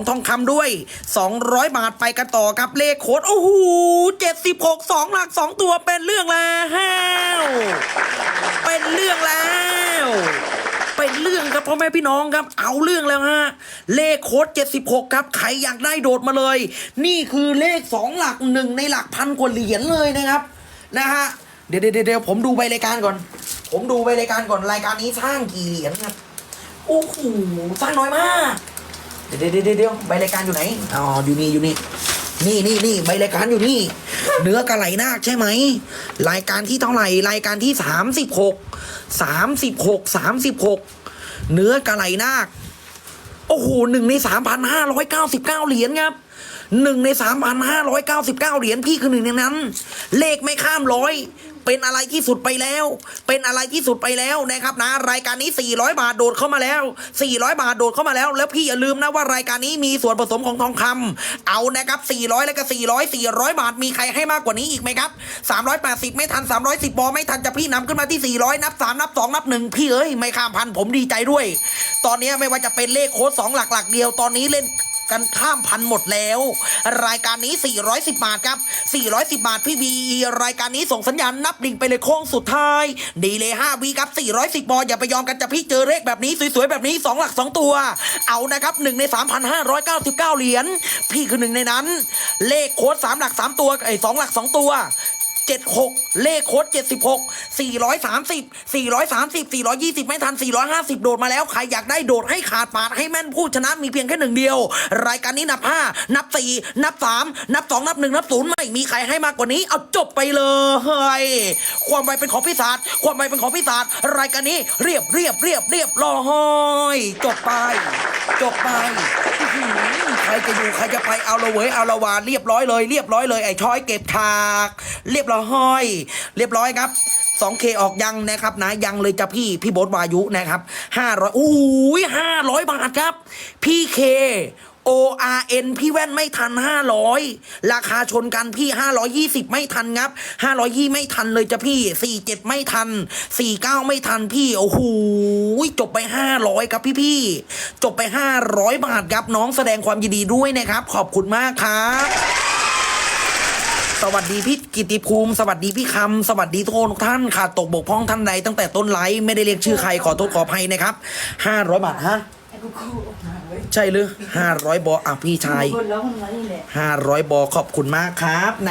ทองคำด้วย 200 บาทไปกันต่อครับเลขโคดโอ้โห76 2 หลัก 2 ตัวเป็นเรื่องแล้วเป็นเรื่องแล้วเป็นเรื่องครับพ่อแม่พี่น้องครับ เอาเรื่องแล้วฮะเลขโคด76 ครับใครอยากได้โดดมาเลย นี่คือเลข 2 หลักหนึ่งในหลักพันกว่าเหรียญเลยนะครับนะฮะเดี๋ยวเดี๋ยวเดี๋ยวผมดูใบรายการก่อน ผมดูใบรายการก่อนรายการนี้สร้างกี่เหรียญครับโอ้โหสร้างน้อยมาก เดี๋ยวเดี๋ยวเดี๋ยวใบรายการอยู่ไหนอ๋ออยู่นี่อยู่นี่นี่นี่นี่ใบรายการอยู่นี่ เนื้อกระไหลนาคใช่ไหมรายการที่เท่าไหร่รายการที่สามสิบหกสามสิบหกสามสิบหกเนื้อกระไหลนาคโอ้โหหนึ่งในสามพันห้าร้อยเก้าสิบเก้าเหรียญครับ หนึ่งในสามพันห้าร้อยเก้าสิบเก้าเหรียญพี่คือหนึ่งในนั้น เลขไม่ข้ามร้อยเป็นอะไรที่สุดไปแล้ว เป็นอะไรที่สุดไปแล้วนะครับนะ รายการนี้ 400 บาทโดดเข้ามาแล้ว 400 บาทโดดเข้ามาแล้ว แล้วพี่อย่าลืมนะว่ารายการนี้มีส่วนผสมของทองคำเอานะครับ 400 แล้วก็ 400 400 บาทมีใครให้มากกว่านี้อีกไหมครับ 380 ไม่ทัน 310บอไม่ทันจะพี่นำขึ้นมาที่ 400 นับ 3 นับ 2 นับ 1 พี่เอ้ยไม่ข้ามพันผมดีใจด้วย ตอนนี้ไม่ว่าจะเป็นเลขโค้ด2หลักหลักๆเดียวตอนนี้เล่น กันข้ามพันหมดแล้ว รายการนี้ 410 บาทครับ 410 บาทพี่วีรายการนี้ส่งสัญญาณนับดิ่งไปเลยโค้งสุดท้าย ดีเลย5วีครับ410บอลอย่าไปยอมกันจะพี่เจอเลขแบบนี้สวยๆแบบนี้ 2 หลัก 2 ตัว เอานะครับ1ใน 3,599 เหรียญพี่คือหนึ่งในนั้น เลขโค้ด3หลัก 3 ตัวไอ้2หลัก 2 ตัว 76 เลขโค้ด76 430 430 420 ไม่ทัน 450 โดดมาแล้ว ใครอยากได้โดดให้ขาดปาดให้แม่นผู้ชนะมีเพียงแค่หนึ่งเดียว รายการนี้นับ 5 นับ 4 นับ 3 นับ 2 นับ 1 นับ 0 ไม่มีใครให้มากกว่านี้ เอาจบไปเลย ความไวเป็นของพิศาจความไวเป็นของพิศาจรายการนี้เรียบเรียบเรียบเรียบรอห้อย จบไป จบไป ครจะอยู่ใครจะไปเอาละเว้ยเอาละวานเรียบร้อยเลยเรียบร้อยเลยไอ้ช้อยเก็บถาก เรียบร้อย เรียบร้อยครับ 2K ออกยังนะครับนะยังเลยจ้ะพี่พี่โบทวายุนะครับ500อู้ย500บาทครับ พี่เค O R N พี่แว่นไม่ทัน 500 ราคาชนกันพี่ 520 ไม่ทันครับ 520 ไม่ทันเลยจ้ะพี่ 47 ไม่ทัน 49 ไม่ทันพี่โอ้โหจบไป 500 ครับพี่พี่จบไป 500 บาทครับน้องแสดงความยินดีด้วยนะครับ ขอบคุณมากครับสวัสดีพี่กิติภูมิ สวัสดีพี่คำ สวัสดีทุกคนทุกท่านขาดตกบกพร่องท่านใดตั้งแต่ต้นไลฟ์ไม่ได้เรียกชื่อใครขอโทษขออภัยนะครับ500บาทฮะไอ้กูคู่มาเว้ย ใช่หรือ 500 บออะพี่ชาย คนแล้วคนนั้นนี่แหละ 500 บอขอบคุณมากครับนะ